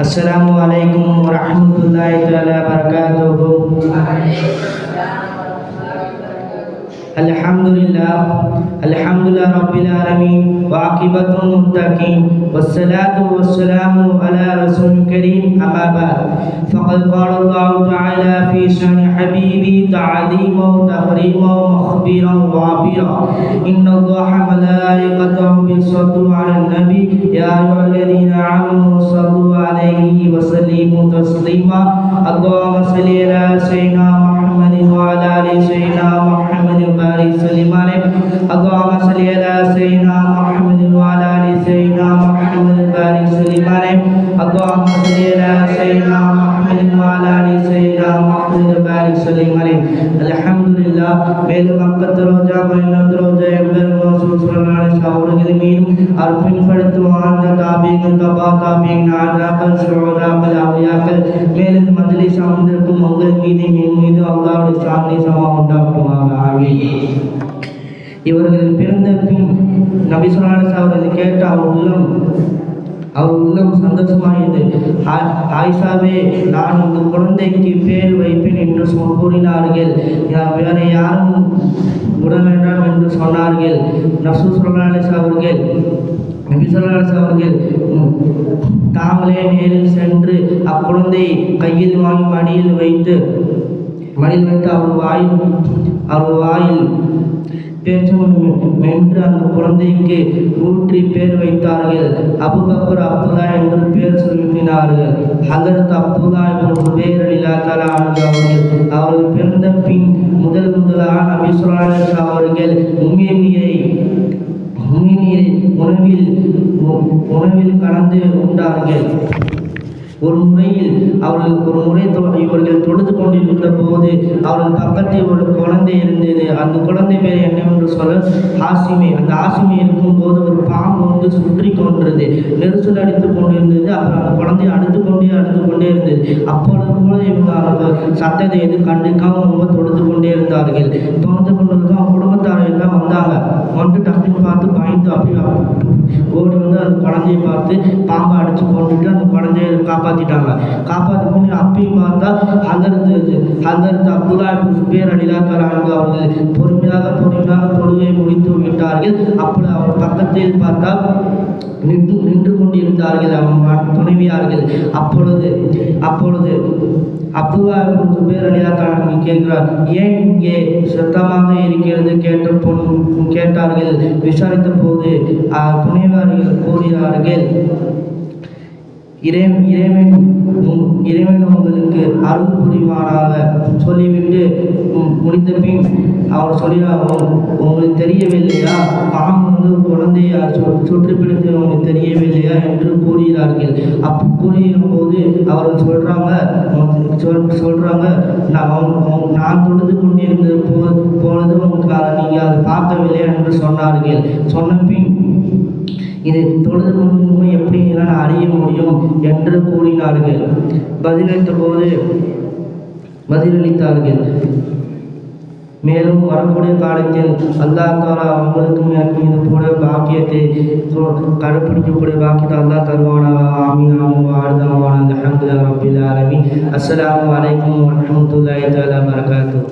السلام عليكم ورحمة الله تعالى وبركاته الحمد لله الحمد لله رب العالمين وعاقبة المتقين والصلاة والسلام على رسول كريم أما بعد. فقد قال الله تعالى في شأن حبيبي تعليما وتقريما ومخبرا وعبيرا إن الله ملائكته يصلون على النبي. يا أيها الذين آمنوا صلوا عليه وسلموا تسليما. اللهم صل على سيدنا محمد وعلى آل سيدنا محمد وبارك وسلم عليه. اللهم صل على سيدنا محمد وعلى آل سيدنا محمد وبارك وسلم عليه. اللهم صل على سيدنا களிமலின் அலஹம்துல்லா மீது மீது அல்லாவுடைய சாதனை சமா உண்டாக்குமாக ஆவே இவர்கள் பிறந்த பின் நபிசுலானஸ் அவர் உள்ளம் அவர் உள்ளம் சந்தோஷமாகியது ஆயிஷாவே நான் உங்கள் குழந்தைக்கு பேர் வைப்பேன் என்று சொ- கூறினார்கள். யா- வேற யாரும் விட வேண்டாம் என்று சொன்னார்கள். நசூ சொல்லாலிஸ் அவர்கள் நபி அவர்கள் தாங்களே நேரில் சென்று அக்குழந்தை கையில் வாங்கி மடியில் வைத்து மடியில் வைத்து அவர் வாயில் அவர் வாயில் பேச்சும் என்று அந்த குழந்தைக்கு ஊற்றி பேர் வைத்தார்கள். அபுபக்கர் அப்துல்லா என்று பேர் சொல்லினார்கள் ஹதரத் அப்துல்லா என்று பேர் இல்லாத அவர்கள் அவர்கள் பிறந்த பின் முதல் முதலாக நபி அவர்கள் உமிழ்நீரை உமிழ்நீரை உணவில் உ- உணவில் கலந்து உண்டார்கள். ஒரு முறையில் அவர்கள் ஒரு முறை இவர்கள் தொழுது கொண்டிருக்கிற போது அவர்கள் பக்கத்தில் ஒரு குழந்தை இருந்தது. அந்த குழந்தை பேர் என்னவென்று சொல்ல ஆசிமி அந்த ஆசிமி இருக்கும் போது ஒரு பாம்பு வந்து சுற்றி கொண்டிருந்தது. நெரிசல் அடித்து கொண்டிருந்தது. அப்புறம் அந்த குழந்தை அடுத்து கொண்டே அடுத்து கொண்டே இருந்தது. அப்பொழுது கூட இவங்க சத்தத்தை எதுவும் கண்டுக்காம ரொம்ப தொழுது கொண்டே இருந்தார்கள். தொழுது கொண்டிருக்க வந்தாங்க டக்குன்னு பார்த்து பயந்து அப்படியே ஓடி வந்து அந்த குழந்தைய பார்த்து பாம்பை அடிச்சு கொண்டுட்டு அந்த குழந்தைய காப்பாத்திட்டாங்க. காப்பாற்றி கொண்டு அப்பயும் பார்த்தா ஹதரத்து ஹதரத் அப்துல்லா பேர் சுபேர் அலிலா தலாங்க அவர்கள் பொறுமையாக பொறுமையாக தொழுகை முடித்து விட்டார்கள். அப்படி அவர் பக்கத்தில் பார்த்தா நின்று நின்று கொண்டிருந்தார்கள் அவன் துணைவியார்கள். அப்பொழுது அப்பொழுது அப்துல்லா சுபேர் அலிலா கேட்கிறார். ஏன் இங்கே சத்தமாக இருக்கிறது? கேட்ட பொன் கேட்டார்கள். விசாரித்த போது அஹ், துணைவியார்கள் கூறினார்கள். இறை இறைவன் இறைவன் உங்களுக்கு அருள் புரிவானாக சொல்லிவிட்டு முடித்த பின் அவர் சொல்லினார் உங்களுக்கு தெரியவில்லையா? பாம்பு வந்து குழந்தையை சு- சுற்றி பிடித்து உங்களுக்கு தெரியவில்லையா என்று கூறுகிறார்கள். அப்போ கூறுகிற போது அவர்கள் சொல்கிறாங்க சொல் சொல்கிறாங்க நான் அவங்க- அவங்க- நான் தொழுது கொண்டிருந்த போ போனதும் உங்களுக்கு அதை நீங்கள் அதை பார்க்கவில்லையா என்று சொன்னார்கள். சொன்ன பின் இது தொழுது எப்படி நான் அறிய முடியும் என்று கூறினார்கள். பதிலளித்த போது பதிலளித்தார்கள். மேலும் வரக்கூடிய காலத்தில் அல்லா தாலா அவங்களுக்கும் எனக்கும் இது போல பாக்கியத்தை கடைப்பிடிக்கக்கூடிய பாக்கியத்தை அல்லா தருவானாக. ஆமீன் ஆமீன் வாழ்தவான அல்ஹம்துலில்லாஹி ரப்பில் ஆலமீன். அஸ்ஸலாமு அலைக்கும் வரஹ்மத்துல்லாஹி தஆலா வபரகாத்துஹு.